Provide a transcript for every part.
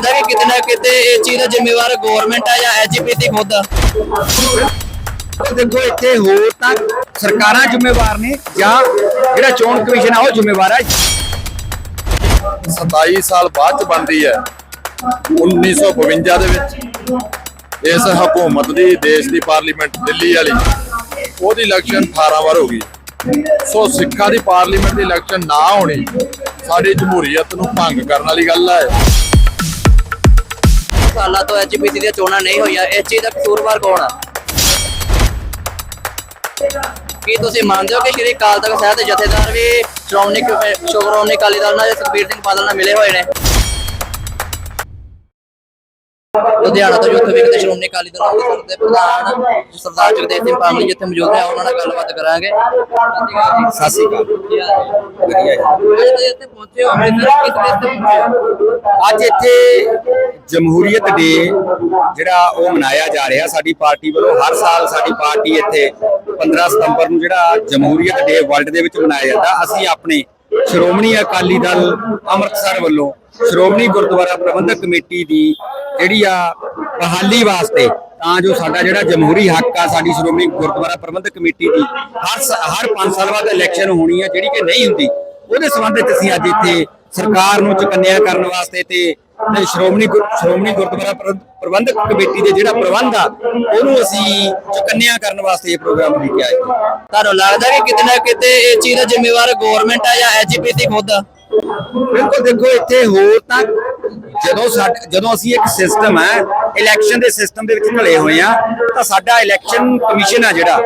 ਲੱਗਦਾ ਕਿ ਕਿਤੇ ਨਾ ਕਿਤੇ ਇਸ ਚੀਜ਼ ਦਾ ਜ਼ਿੰਮੇਵਾਰ ਗਵਰਨਮੈਂਟ ਆ ਜਾਂ ਐਜੀਪੀਸੀ ਖੁਦ? ਆ ਦੇਖੋ ਇੱਥੇ ਹੋਰ ਤਾਂ ਸਰਕਾਰਾਂ ਜ਼ਿੰਮੇਵਾਰ ਨੇ ਜਾਂ ਜਿਹੜਾ ਚੋਣ ਕਮਿਸ਼ਨ ਆ ਉਹ ਜ਼ਿੰਮੇਵਾਰ ਹੈ 27 ਸਾਲ ਬਾਅਦ ਚ ਬਣਦੀ ਹੈ 1952 ਦੇ ਵਿੱਚ। ਇਸ ਹਕੂਮਤ ਦੀ ਦੇਸ਼ ਦੀ ਪਾਰਲੀਮੈਂਟ ਦਿੱਲੀ ਵਾਲੀ ਉਹਦੀ ਇਲੈਕਸ਼ਨ 18 ਵਾਰ ਹੋ ਗਈ। ਸੋ ਸਿੱਖਾਂ ਦੀ ਪਾਰਲੀਮੈਂਟ ਦੀ ਇਲੈਕਸ਼ਨ ਨਾ ਹੋਣੀ ਸਾਡੀ ਜਮਹੂਰੀਅਤ ਨੂੰ ਭੰਗ ਕਰਨ ਵਾਲੀ ਗੱਲ ਹੈ। ਸਾਲਾਂ ਤੋਂ ਐਜੀਪੀਸੀ ਦੀਆਂ ਚੋਣਾਂ ਨਹੀਂ ਹੋਈਆਂ। ਇਸ ਚੀਜ਼ ਦਾ ਕਸੂਰਵਾਰ ਕੌਣ ਆ? ਕੀ ਤੁਸੀਂ ਮੰਨਦੇ ਹੋ ਕਿ ਸ਼੍ਰੀ ਅਕਾਲ ਤਖਤ ਸਾਹਿਬ ਦੇ ਜਥੇਦਾਰ ਵੀ ਸ਼੍ਰੋਮਣੀ ਸ਼੍ਰੋਮਣੀ ਅਕਾਲੀ ਦਲ ਨਾਲ ਸੁਖਬੀਰ ਸਿੰਘ ਬਾਦਲ ਨਾਲ ਮਿਲੇ ਹੋਏ ਨੇ? ਲੁਧਿਆਣਾ ਤੋਂ ਯੂਥ ਵਿੰਗ ਸ਼੍ਰੋਮਣੀ ਅਕਾਲੀ ਦਲ ਅੰਮ੍ਰਿਤਸਰ ਦੇ ਪ੍ਰਧਾਨ ਸਰਦਾਰ ਜਗਦੇਵ ਸਿੰਘ ਪਾਮਲੀ ਜਿੱਥੇ ਮੌਜੂਦ ਹੈ ਉਹਨਾਂ ਨਾਲ ਗੱਲਬਾਤ ਕਰਾਂਗੇ। ਸਤਿ ਸ਼੍ਰੀ ਅਕਾਲ। ਵਧੀਆ ਜੀ। ਅੱਜ ਤੁਸੀਂ ਇੱਥੇ ਪਹੁੰਚੇ ਹੋ ਅੰਮ੍ਰਿਤਸਰ ਕਿਸ ਵਜ੍ਹਾ ਤੇ ਪਹੁੰਚੇ ਹੋ? ਅੱਜ ਇੱਥੇ ਜਮਹੂਰੀਅਤ ਡੇ ਜਿਹੜਾ ਉਹ ਮਨਾਇਆ ਜਾ ਰਿਹਾ ਸਾਡੀ ਪਾਰਟੀ ਵੱਲੋਂ। ਹਰ ਸਾਲ ਸਾਡੀ ਪਾਰਟੀ ਇੱਥੇ 15 ਸਤੰਬਰ ਨੂੰ ਜਿਹੜਾ ਜਮਹੂਰੀਅਤ ਡੇ ਵਰਲਡ ਦੇ ਵਿੱਚ ਮਨਾਇਆ ਜਾਂਦਾ। ਅਸੀਂ ਆਪਣੇ ਸ਼੍ਰੋਮਣੀ ਅਕਾਲੀ ਦਲ ਅੰਮ੍ਰਿਤਸਰ ਵੱਲੋਂ ਸ਼੍ਰੋਮਣੀ ਗੁਰਦੁਆਰਾ ਪ੍ਰਬੰਧਕ ਕਮੇਟੀ ਦੀ ਜਿਹੜੀ ਆ ਬਹਾਲੀ ਵਾਸਤੇ, ਤਾਂ ਜੋ ਸਾਡਾ ਜਿਹੜਾ ਜਮਹੂਰੀ ਹੱਕ ਆ, ਸਾਡੀ ਸ਼੍ਰੋਮਣੀ ਗੁਰਦੁਆਰਾ ਪ੍ਰਬੰਧਕ ਕਮੇਟੀ ਦੀ ਹਰ ਸ- ਹਰ 5 ਸਾਲ ਬਾਅਦ ਇਲੈਕਸ਼ਨ ਹੋਣੀ ਆ, ਜਿਹੜੀ ਕਿ ਨਹੀਂ ਹੁੰਦੀ, ਉਹਦੇ ਸੰਬੰਧ ਵਿੱਚ ਅਸੀਂ ਅੱਜ ਇੱਥੇ ਸਰਕਾਰ ਨੂੰ ਚੁਕੰਨਿਆ ਕਰਨ ਵਾਸਤੇ ਤੇ ਸ਼੍ਰੋਮਣੀ ਸ਼੍ਰੋਮਣੀ ਗੁਰਦੁਆਰਾ ਪ੍ਰ- ਪ੍ਰਬੰਧਕ ਕਮੇਟੀ ਦੇ ਜਿਹੜਾ ਪ੍ਰਬੰਧ ਆ ਉਹਨੂੰ ਅਸੀਂ ਚੁਕੰਨਿਆ ਕਰਨ ਵਾਸਤੇ ਇਹ ਪ੍ਰੋਗਰਾਮ ਲੈ ਕੇ ਆਏ ਤੁਹਾਨੂੰ ਲੱਗਦਾ ਕਿ ਕਿਤੇ ਨਾ ਕਿਤੇ ਇਸ ਚੀਜ਼ ਦਾ ਜ਼ਿੰਮੇਵਾਰ ਗਵਰਨਮੈਂਟ ਆ ਜਾਂ ਐਜੀਪੀਸੀ ਖੁਦ? ਆ ਬਿਲਕੁਲ ਦੇਖੋ ਇੱਥੇ ਹੋਰ ਤਾਂ ਜਦੋਂ ਜਦੋਂ ਅਸੀਂ ਇੱਕ ਸਿਸਟਮ ਹੈ ਇਲੈਕਸ਼ਨ ਦੇ ਸਿਸਟਮ ਦੇ ਵਿੱਚ ਢਲੇ ਹੋਏ ਆ ਤਾਂ ਸਾਡਾ ਇਲੈਕਸ਼ਨ ਕਮਿਸ਼ਨ ਆ ਜਿਹੜਾ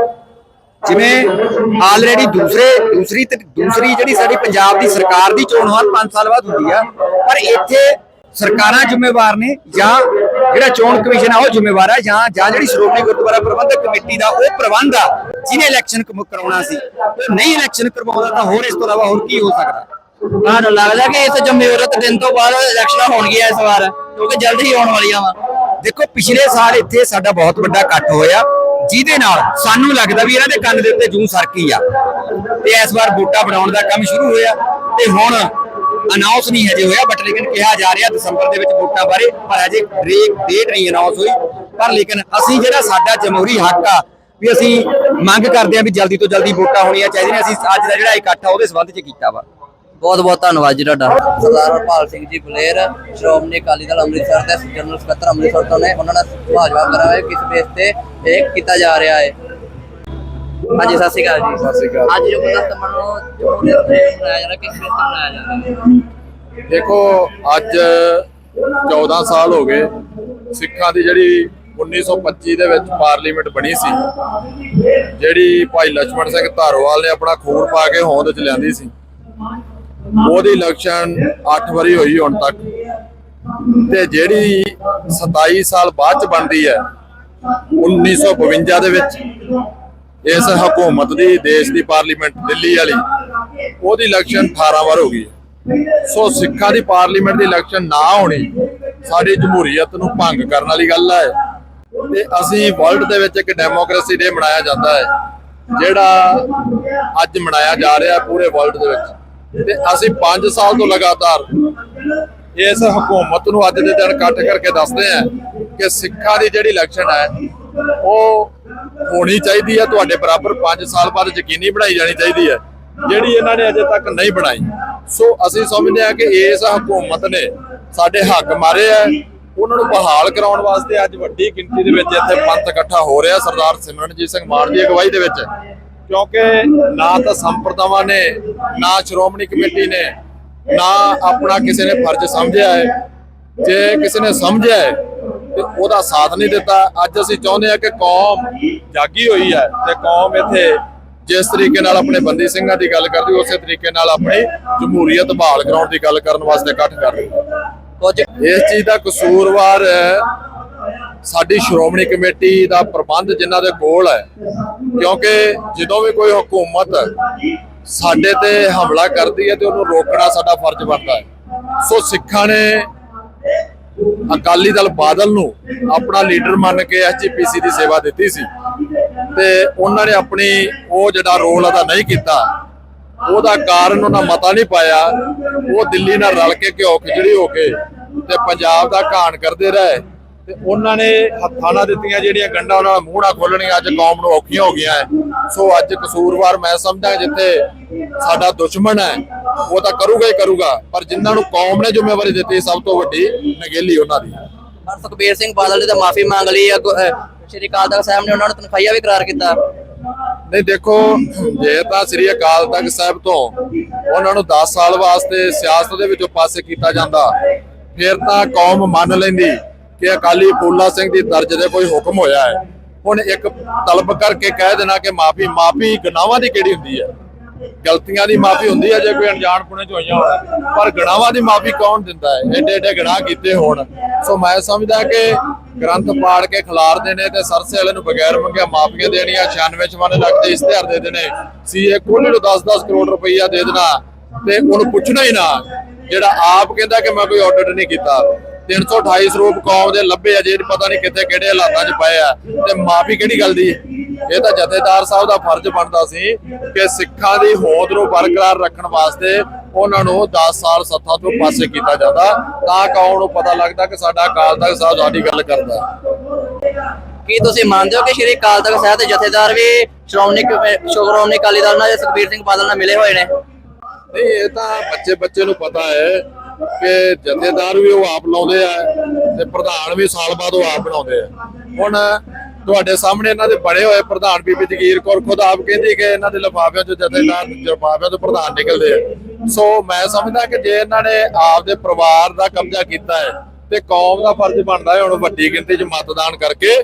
ਜਿਵੇਂ ਆਲਰੇਡੀ ਦੂਸਰੇ, ਦੂਸਰੀ ਦੂਸਰੀ ਜਿਹੜੀ ਸਾਡੀ ਪੰਜਾਬ ਦੀ ਸਰਕਾਰ ਦੀ ਚੋਣ ਹਰ 5 ਸਾਲ ਬਾਅਦ ਹੁੰਦੀ ਆ, ਪਰ ਇੱਥੇ ਸਰਕਾਰਾਂ ਜ਼ਿੰਮੇਵਾਰ ਨੇ ਜਾਂ ਜਿਹੜਾ ਚੋਣ ਕਮਿਸ਼ਨ ਆ ਉਹ ਜ਼ਿੰਮੇਵਾਰ ਆ, ਜਾਂ ਜਾਂ ਜਿਹੜੀ ਸ਼੍ਰੋਮਣੀ ਗੁਰਦੁਆਰਾ ਪ੍ਰਬੰਧਕ ਕਮੇਟੀ ਦਾ ਉਹ ਪ੍ਰਬੰਧ ਆ, ਜਿਹਨੇ ਇਲੈਕਸ਼ਨ ਕਰਾਉਣਾ ਸੀ ਉਹ ਨਹੀਂ ਇਲੈਕਸ਼ਨ ਕਰਵਾਉਂਦਾ ਤਾਂ ਹੋਰ ਇਸ ਤੋਂ ਇਲਾਵਾ ਹੋਰ ਕੀ ਹੋ ਸਕਦਾ? ਤੁਹਾਨੂੰ ਲੱਗਦਾ ਕਿ ਇਸ ਜਮਹੂਰੀਅਤ ਦਿਨ ਤੋਂ ਬਾਅਦ ਇਲੈਕਸ਼ਨਾਂ ਹੋਣਗੀਆਂ ਇਸ ਵਾਰ, ਕਿਉਂਕਿ ਜਲਦ ਹੀ ਆਉਣ ਵਾਲੀਆਂ ਵਾ। ਦੇਖੋ, ਪਿਛਲੇ ਸਾਲ ਇੱਥੇ ਸਾਡਾ ਬਹੁਤ ਵੱਡਾ ਇਕੱਠ ਹੋਇਆ। ਜਿਹਦੇ ਨਾਲ ਸਾਨੂੰ ਲੱਗਦਾ ਵੀ ਇਹਨਾਂ ਦੇ ਕੰਨ ਦੇ ਉੱਤੇ ਜੂੰ ਸਰਕੀ ਆ। ਤੇ ਇਸ ਵਾਰ ਵੋਟਾਂ ਬਣਾਉਣ ਦਾ ਕੰਮ ਸ਼ੁਰੂ ਹੋਇਆ ਤੇ ਹੁਣ ਅਨਾਉਂਸ ਨਹੀਂ ਹਜੇ ਹੋਇਆ ਬਟ ਲੇਕਿਨ ਕਿਹਾ ਜਾ ਰਿਹਾ ਦਸੰਬਰ ਦੇ ਵਿੱਚ ਵੋਟਾਂ ਬਾਰੇ, ਪਰ ਹਜੇ ਡੇਟ ਡੇਟ ਨਹੀਂ ਅਨਾਉਂਸ ਹੋਈ। ਪਰ ਲੇਕਿਨ ਅਸੀਂ ਜਿਹੜਾ ਸਾਡਾ ਜਮਹੂਰੀ ਹੱਕ ਆ, ਵੀ ਅਸੀਂ ਮੰਗ ਕਰਦੇ ਹਾਂ ਵੀ ਜਲਦੀ ਤੋਂ ਜਲਦੀ ਵੋਟਾਂ ਹੋਣੀਆਂ ਚਾਹੀਦੀਆਂ ਅਸੀਂ ਅੱਜ ਦਾ ਜਿਹੜਾ ਇਕੱਠ ਆ, ਉਹਦੇ ਸੰਬੰਧ 'ਚ ਕੀਤਾ ਵਾ। ਬਹੁਤ ਬਹੁਤ ਧੰਨਵਾਦ ਜੀ ਤੁਹਾਡਾ। ਸਰਦਾਰ ਹਰਪਾਲ ਸਿੰਘ ਜੀ ਬਲੇਰ ਸ਼੍ਰੋਮਣੀ ਅਕਾਲੀ ਦਲ ਅੰਮ੍ਰਿਤਸਰ ਦੇ ਜਨਰਲ ਸਕੱਤਰ ਅੰਮ੍ਰਿਤਸਰ ਤੋਂ ਨੇ। ਉਹਨਾਂ ਨਾਲ ਭਾਜਵਾ ਕਰਾਇਆ ਕਿਸ ਬੇਸ ਤੇ ਇਹ ਕੀਤਾ ਜਾ ਰਿਹਾ ਹੈ। ਹਾਂਜੀ ਸਤਿ ਸ਼੍ਰੀ ਅਕਾਲ ਜੀ। ਸਤਿ ਸ਼੍ਰੀ ਅਕਾਲ। ਅੱਜ ਜੋ ਗੁਰਦਸਤ ਮਨੋ ਜਮਹੂਰੀਅਤ ਦੇ ਮਨਾਇਆ ਜਾ ਰਿਹਾ ਕਿਸ ਬੇਸ ਤੇ ਜਾ ਰਿਹਾ? ਦੇਖੋ ਅੱਜ 14 ਸਾਲ ਹੋ ਗਏ। ਸਿੱਖਾਂ ਦੀ ਜਿਹੜੀ 1925 ਦੇ ਵਿੱਚ ਪਾਰਲੀਮੈਂਟ ਬਣੀ ਸੀ ਜਿਹੜੀ ਭਾਈ ਲక్ష్మణ ਸਿੰਘ ਧਾਰੋਵਾਲ ਨੇ ਆਪਣਾ ਖੂਨ ਪਾ ਕੇ ਹੋਂਦ ਚ ਲਿਆਂਦੀ ਸੀ। ਉਹਦੀ ਇਲੈਕਸ਼ਨ 8 ਵਾਰੀ ਹੋਈ ਹੁਣ ਤੱਕ। ਤੇ ਜਿਹੜੀ 27 ਸਾਲ ਬਾਅਦ ਚ ਬਣਦੀ ਹੈ 1952 ਦੇ ਵਿੱਚ, ਇਸ ਹਕੂਮਤ ਦੀ, ਦੇਸ਼ ਦੀ ਪਾਰਲੀਮੈਂਟ ਦਿੱਲੀ ਵਾਲੀ, ਉਹਦੀ ਇਲੈਕਸ਼ਨ 18 ਵਾਰ ਹੋ ਗਈ ਸੋ ਸਿੱਖਾਂ ਦੀ ਪਾਰਲੀਮੈਂਟ ਦੀ ਇਲੈਕਸ਼ਨ ਨਾ ਹੋਣੀ, ਸਾਡੀ ਜਮਹੂਰੀਅਤ ਨੂੰ ਭੰਗ ਕਰਨ ਵਾਲੀ ਗੱਲ ਹੈ। ਤੇ ਅਸੀਂ ਵਰਲਡ ਦੇ ਵਿੱਚ ਇੱਕ ਡੈਮੋਕ੍ਰੇਸੀ ਡੇ ਮਨਾਇਆ ਜਾਂਦਾ ਹੈ, ਜਿਹੜਾ ਅੱਜ ਮਨਾਇਆ ਜਾ ਰਿਹਾ ਪੂਰੇ ਵਰਲਡ ਦੇ ਵਿੱਚ। ਤੇ ਅਸੀਂ 5 ਸਾਲ ਤੋਂ ਲਗਾਤਾਰ ਇਸ ਹਕੂਮਤ ਨੂੰ ਅੱਜ ਦੇ ਦਿਨ ਇਕੱਠ ਕਰਕੇ ਦੱਸਦੇ ਹਾਂ ਕਿ ਸਿੱਖਾਂ ਦੀ ਜਿਹੜੀ ਇਲੈਕਸ਼ਨ ਹੈ, ਉਹ ਹੋਣੀ ਚਾਹੀਦੀ ਹੈ। ਤੁਹਾਡੇ ਬਰਾਬਰ 5 ਸਾਲ ਬਾਅਦ ਯਕੀਨੀ ਬਣਾਈ ਜਾਣੀ ਚਾਹੀਦੀ ਹੈ। ਜਿਹੜੀ ਇਹਨਾਂ ਨੇ ਅਜੇ ਤੱਕ ਨਹੀਂ ਬਣਾਈ। ਸੋ ਅਸੀਂ ਸਮਝਦੇ ਹਾਂ ਕਿ ਇਸ ਹਕੂਮਤ ਨੇ ਸਾਡੇ ਹੱਕ ਮਾਰੇ ਆ ਉਹਨਾਂ ਨੂੰ ਬਹਾਲ ਕਰਾਉਣ ਵਾਸਤੇ ਅੱਜ ਵੱਡੀ ਗਿਣਤੀ ਦੇ ਵਿੱਚ ਇੱਥੇ ਪੰਥ ਇਕੱਠਾ ਹੋ ਰਿਹਾ। ਸਰਦਾਰ ਸਿਮਰਨਜੀਤ ਸਿੰਘ ਮਾਨ ਦੀ ਅਗਵਾਈ ਦੇ ਵਿੱਚ ਕਿਉਂਕਿ ਨਾ ਤਾਂ ਸੰਪਰਦਾਵਾਂ ਨੇ ਨਾ ਸ਼੍ਰੋਮਣੀ ਕਮੇਟੀ ਨੇ ਨਾ ਆਪਣਾ ਕਿਸੇ ਨੇ ਫਰਜ਼ ਸਮਝਿਆ ਹੈ। ਜੇ ਕਿਸੇ ਨੇ ਸਮਝਿਆ ਹੈ ਤੇ ਉਹਦਾ ਸਾਥ ਨਹੀਂ ਦਿੱਤਾ। ਅੱਜ ਅਸੀਂ ਚਾਹੁੰਦੇ ਹਾਂ ਕਿ ਕੌਮ ਜਾਗੀ ਹੋਈ ਹੈ ਤੇ ਕੌਮ ਇੱਥੇ ਜਿਸ ਤਰੀਕੇ ਨਾਲ ਆਪਣੇ ਬੰਦੀ ਸਿੰਘਾਂ ਦੀ ਗੱਲ ਕਰਦੀ ਉਸੇ ਤਰੀਕੇ ਨਾਲ ਆਪਣੀ ਜਮਹੂਰੀਅਤ ਬਹਾਲ ਕਰਾਉਣ ਦੀ ਗੱਲ ਕਰਨ ਵਾਸਤੇ ਇਕੱਠ ਕਰ ਰਹੀ ਕੁਝ ਇਸ ਚੀਜ਼ ਦਾ ਕਸੂਰਵਾਰ ਸਾਡੀ ਸ਼੍ਰੋਮਣੀ ਕਮੇਟੀ ਦਾ ਪ੍ਰਬੰਧ ਜਿਨ੍ਹਾਂ ਦੇ ਕੋਲ ਹੈ, ਕਿਉਂਕਿ ਜਦੋਂ ਵੀ ਕੋਈ ਹਕੂਮਤ ਸਾਡੇ ਤੇ ਹਮਲਾ ਕਰਦੀ ਹੈ ਤੇ ਉਹਨੂੰ ਰੋਕਣਾ ਸਾਡਾ ਫਰਜ਼ ਬਣਦਾ ਹੈ। ਸੋ ਸਿੱਖਾਂ ਨੇ ਅਕਾਲੀ ਦਲ ਬਾਦਲ ਨੂੰ ਆਪਣਾ ਲੀਡਰ ਮੰਨ ਕੇ ਐਸਜੀਪੀਸੀ ਦੀ ਸੇਵਾ ਦਿੱਤੀ ਸੀ ਤੇ ਉਹਨਾਂ ਨੇ ਆਪਣੀ ਉਹ ਜਿਹੜਾ ਰੋਲ ਅਦਾ ਨਹੀਂ ਕੀਤਾ, ਉਹਦਾ ਕਾਰਨ ਉਹਨਾਂ ਮਤਾ ਨਹੀਂ ਪਾਇਆ। ਉਹ ਦਿੱਲੀ ਨਾਲ ਰਲ ਕੇ ਘਿਓ ਖਿਚੜੀ ਹੋ ਕੇ ਤੇ ਪੰਜਾਬ ਦਾ ਘਾਣ ਕਰਦੇ ਰਹੇ। ਤੇ ਉਹਨਾਂ ਨੇ ਹੱਥਾਂ ਨਾਲ ਦਿੱਤੀਆਂ ਜਿਹੜੀਆਂ ਗੰਢਾਂ ਉਹਨਾਂ ਦਾ ਮੂੰਹ ਨਾ ਖੋਲਣੀਆਂ ਅੱਜ ਕੌਮ ਨੂੰ ਔਖੀਆਂ ਹੋ ਗਈਆਂ। ਸੋ ਅੱਜ ਕਸੂਰਵਾਰ ਮੈਂ ਸਮਝਦਾ ਜਿੱਥੇ ਸਾਡਾ ਦੁਸ਼ਮਣ ਹੈ ਉਹ ਤਾਂ ਕਰੂਗਾ ਹੀ ਕਰੂਗਾ। ਪਰ ਜਿਨ੍ਹਾਂ ਨੂੰ ਕੌਮ ਨੇ ਜ਼ਿੰਮੇਵਾਰੀ ਦਿੱਤੀ ਸਭ ਤੋਂ ਵੱਡੀ ਨਗੇਲੀ ਉਹਨਾਂ ਦੀ ਪਰ ਸੁਖਬੀਰ ਸਿੰਘ ਬਾਦਲ ਨੇ ਤਾਂ ਮਾਫੀ ਮੰਗ ਲਈ ਆ ਸ਼੍ਰੀ ਅਕਾਲ ਤਖਤ ਸਾਹਿਬ ਨੇ ਉਹਨਾਂ ਨੂੰ ਤਨਖਾਹੀਆ ਵੀ ਕਰਾਰ ਕੀਤਾ। ਨਹੀਂ ਦੇਖੋ ਜੇ ਤਾਂ ਸ੍ਰੀ ਅਕਾਲ ਤਖਤ ਸਾਹਿਬ ਤੋਂ ਉਹਨਾਂ ਨੂੰ 10 ਸਾਲ ਵਾਸਤੇ ਸਿਆਸਤ ਦੇ ਵਿੱਚੋਂ ਪਾਸੇ ਕੀਤਾ ਜਾਂਦਾ ਫਿਰ ਤਾਂ ਕੌਮ ਮੰਨ ਲੈਂਦੀ। ਕਿ ਅਕਾਲੀ ਫੂਲਾ ਸਿੰਘ ਦੀ ਦਰਜ ਦੇ ਕੋਈ ਹੁਕਮ ਹੋਇਆ ਹੈ। ਹੁਣ ਇੱਕ ਤਲਬ ਕਰਕੇ ਕਹਿ ਦੇਣਾ ਕਿ ਮਾਫੀ ਮਾਫੀ ਗੁਨਾਹਾਂ ਦੀ ਕਿਹੜੀ ਹੁੰਦੀ ਹੈ? ਗਲਤੀਆਂ ਦੀ ਮਾਫੀ ਹੁੰਦੀ ਹੈ ਜੇ ਕੋਈ ਅਣਜਾਣ ਪੁਣੇ ਚ ਹੋਈਆਂ ਹੋਣ। ਪਰ ਗੁਨਾਹਾਂ ਦੀ ਮਾਫੀ ਕੌਣ ਦਿੰਦਾ ਹੈ? ਏਡੇ ਏਡੇ ਗੁਨਾਹ ਕੀਤੇ ਹੋਣ। ਸੋ ਮੈਂ ਸਮਝਦਾ ਕਿ ਗ੍ਰੰਥ ਪਾੜ ਕੇ ਖਿਲਾਰਦੇ ਨੇ ਤੇ ਸਰਸੇ ਵਾਲੇ ਨੂੰ ਬਗੈਰ ਮੰਗਿਆ ਮਾਫੀਆਂ ਦੇਣੀਆਂ 96 94 ਲੱਖ ਦੇ ਇਸ਼ਤਿਹਾਰ ਦੇ ਦੇਣੇ। ਸੀਏ ਕੋਹਲੀ ਨੂੰ 10-10 ਕਰੋੜ ਰੁਪਈਆ ਦੇ ਦੇਣਾ ਤੇ ਉਹਨੂੰ ਪੁੱਛਣਾ ਹੀ ਨਾ। ਜਿਹੜਾ ਆਪ ਕਹਿੰਦਾ ਕਿ ਮੈਂ ਕੋਈ ਆਡਿਟ ਨਹੀਂ ਕੀਤਾ। 328 ਸਰੂਪ ਕੌਮ ਦੇ ਲੱਭੇ ਆ ਜੇ ਪਤਾ ਨਹੀਂ ਕਿੱਥੇ ਕਿਹੜੇ ਹਾਲਾਤਾਂ 'ਚ ਪਏ ਆ। ਤੇ ਮਾਫੀ ਕਿਹੜੀ ਗੱਲ ਦੀ? ਇਹ ਤਾਂ ਜਥੇਦਾਰ ਸਾਹਿਬ ਦਾ ਫਰਜ਼ ਬਣਦਾ ਸੀ ਕਿ ਸਿੱਖਾਂ ਦੀ ਹੋਂਦ ਨੂੰ ਬਰਕਰਾਰ ਰੱਖਣ ਵਾਸਤੇ ਉਹਨਾਂ ਨੂੰ 10 ਸਾਲ ਸੱਤਾ ਤੋਂ ਪਾਸੇ ਕੀਤਾ ਜਾਂਦਾ ਤਾਂ ਕੌਮ ਨੂੰ ਪਤਾ ਲੱਗਦਾ ਕਿ ਸਾਡਾ ਅਕਾਲ ਤਖਤ ਸਾਹਿਬ ਸਾਡੀ ਗੱਲ ਕਰਦਾ। ਕੀ ਤੁਸੀਂ ਮੰਨਦੇ ਹੋ ਕਿ ਸ਼੍ਰੀ ਅਕਾਲ ਤਖਤ ਸਾਹਿਬ ਦੇ ਜਥੇਦਾਰ ਵੀ ਸ਼੍ਰੋਮਣੀ ਸ਼੍ਰੋਮਣੀ ਅਕਾਲੀ ਦਲ ਨਾਲ ਸੁਖਬੀਰ ਸਿੰਘ ਬਾਦਲ ਨਾਲ ਮਿਲੇ ਹੋਏ ਨੇ? ਨਹੀਂ ਇਹ ਤਾਂ ਬੱਚੇ ਬੱਚੇ ਨੂੰ ਪਤਾ ਹੈ ਕਿ ਜਥੇਦਾਰ ਵੀ ਉਹ ਆਪ ਲਾਉਂਦੇ ਆ ਤੇ ਪ੍ਰਧਾਨ ਵੀ ਸਾਲ ਬਾਅਦ ਉਹ ਆਪ ਬਣਾਉਂਦੇ ਆ। ਹੁਣ ਤੁਹਾਡੇ ਸਾਹਮਣੇ ਇਹਨਾਂ ਦੇ ਬੜੇ ਹੋਏ ਪ੍ਰਧਾਨ ਬੀਬੀ ਜਗੀਰ ਕੌਰ ਖੁਦ ਆਪ ਕਹਿੰਦੀ ਕਿ ਇਹਨਾਂ ਦੇ ਲਿਫਾਫਿਆਂ ਚੋਂ ਜਥੇਦਾਰ ਲਿਫਾਫਿਆਂ ਤੋਂ ਪ੍ਰਧਾਨ ਨਿਕਲਦੇ ਆ। ਸੋ ਮੈਂ ਸਮਝਦਾ ਕਿ ਜੇ ਇਹਨਾਂ ਨੇ ਆਪ ਦੇ ਪਰਿਵਾਰ ਦਾ ਕਬਜ਼ਾ ਕੀਤਾ ਹੈ ਤੇ ਕੌਮ ਦਾ ਫਰਜ਼ ਬਣਦਾ ਹੈ ਹੁਣ ਵੱਡੀ ਗਿਣਤੀ 'ਚ ਮਤਦਾਨ ਕਰਕੇ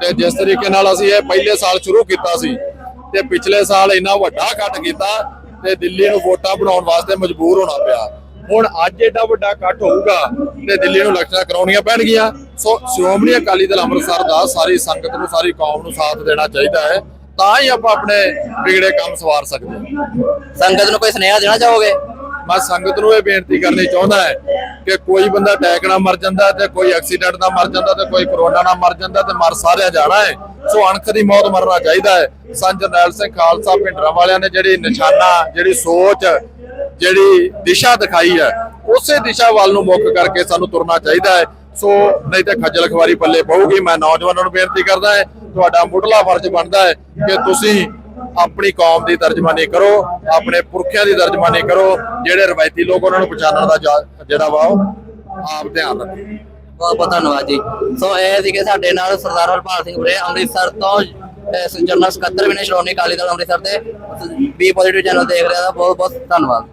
ਤੇ ਜਿਸ ਤਰੀਕੇ ਨਾਲ ਅਸੀਂ ਇਹ ਪਹਿਲੇ ਸਾਲ ਸ਼ੁਰੂ ਕੀਤਾ ਸੀ ਤੇ ਪਿਛਲੇ ਸਾਲ ਇੰਨਾ ਵੱਡਾ ਇਕੱਠ ਕੀਤਾ ਤੇ ਦਿੱਲੀ ਨੂੰ ਵੋਟਾਂ ਬਣਾਉਣ ਵਾਸਤੇ ਮਜਬੂਰ ਹੋਣਾ ਪਿਆ। ਹੁਣ ਅੱਜ ਏਡਾ ਵੱਡਾ ਇਕੱਠ ਹੋਊਗਾ ਤੇ ਦਿੱਲੀ ਨੂੰ ਇਲੈਕਸ਼ਨਾਂ ਕਰਾਉਣੀਆਂ ਪੈਣਗੀਆਂ। ਸੋ ਸ਼੍ਰੋਮਣੀ ਅਕਾਲੀ ਦਲ ਅੰਮ੍ਰਿਤਸਰ ਦਾ ਸਾਰੀ ਸੰਗਤ ਨੂੰ ਸਾਰੀ ਕੌਮ ਨੂੰ ਸਾਥ ਦੇਣਾ ਚਾਹੀਦਾ ਹੈ। ਤਾਂ ਹੀ ਆਪਾਂ ਆਪਣੇ ਵਿਗੜੇ ਕੰਮ ਸਵਾਰ ਸਕਦੇ ਹਾਂ। ਸੰਗਤ ਨੂੰ ਕੋਈ ਸੁਨੇਹਾ ਦੇਣਾ ਚਾਹੋਗੇ? ਮੈਂ ਸੰਗਤ ਨੂੰ ਇਹ ਬੇਨਤੀ ਕਰਨੀ ਚਾਹੁੰਦਾ ਹੈ ਕਿ ਕੋਈ ਬੰਦਾ ਅਟੈਕ ਨਾਲ ਮਰ ਜਾਂਦਾ ਤੇ ਕੋਈ ਐਕਸੀਡੈਂਟ ਨਾਲ ਮਰ ਜਾਂਦਾ ਤੇ ਕੋਈ ਕਰੋਨਾ ਨਾਲ ਮਰ ਜਾਂਦਾ ਤੇ ਮਰ ਸਾਰਿਆਂ ਜਾਣਾ ਹੈ। ਸੋ ਅਣਖ ਦੀ ਮੌਤ ਮਰਨਾ ਚਾਹੀਦਾ ਹੈ। ਸੰਤ ਜਰਨੈਲ ਸਿੰਘ ਖਾਲਸਾ ਭਿੰਡਰਾਂ ਵਾਲਿਆਂ ਨੇ ਜਿਹੜੀ ਨਿਸ਼ਾਨਾ ਜਿਹੜੀ ਸੋਚ ਜਿਹੜੀ ਦਿਸ਼ਾ ਦਿਖਾਈ ਹੈ, ਉਸੇ ਦਿਸ਼ਾ ਵੱਲ ਨੂੰ ਮੁੱਖ ਕਰਕੇ ਸਾਨੂੰ ਤੁਰਨਾ ਚਾਹੀਦਾ ਹੈ। ਸੋ ਨਹੀਂ ਤਾਂ ਖੱਜਲ ਖਵਾਰੀ ਪੱਲੇ ਪਊਗੀ। ਮੈਂ ਨੌਜਵਾਨਾਂ ਨੂੰ ਬੇਨਤੀ ਕਰਦਾ ਹੈ, ਤੁਹਾਡਾ ਮੁੱਢਲਾ ਫਰਜ਼ ਬਣਦਾ ਹੈ ਕਿ ਤੁਸੀਂ ਆਪਣੀ ਕੌਮ ਦੀ ਤਰਜਮਾਨੀ ਕਰੋ, ਆਪਣੇ ਪੁਰਖਿਆਂ ਦੀ ਤਰਜਮਾਨੀ ਕਰੋ, ਜਿਹੜੇ ਰਵਾਇਤੀ ਲੋਕ ਉਹਨਾਂ ਨੂੰ ਪਛਾਣਨ ਦਾ ਜਿਹੜਾ ਵਾ ਉਹ ਆਪ ਧਿਆਨ ਰੱਖੋ। ਬਹੁਤ ਬਹੁਤ ਧੰਨਵਾਦ ਜੀ। ਸੋ ਇਹ ਸੀਗੇ ਸਾਡੇ ਨਾਲ ਸਰਦਾਰ ਹਰਪਾਲ ਸਿੰਘ ਵੀਰੇ ਅੰਮ੍ਰਿਤਸਰ ਤੋਂ ਜਨਰਲ ਸਕੱਤਰ ਵੀ ਨੇ, ਸ਼੍ਰੋਮਣੀ ਅਕਾਲੀ ਦਲ ਅੰਮ੍ਰਿਤਸਰ ਦੇ। ਬੀ ਪੋਜ਼ਿਟਿਵ ਚੈਨਲ ਦੇਖ ਰਿਹਾ ਦਾ ਬਹੁਤ ਬਹੁਤ ਧੰਨਵਾਦ।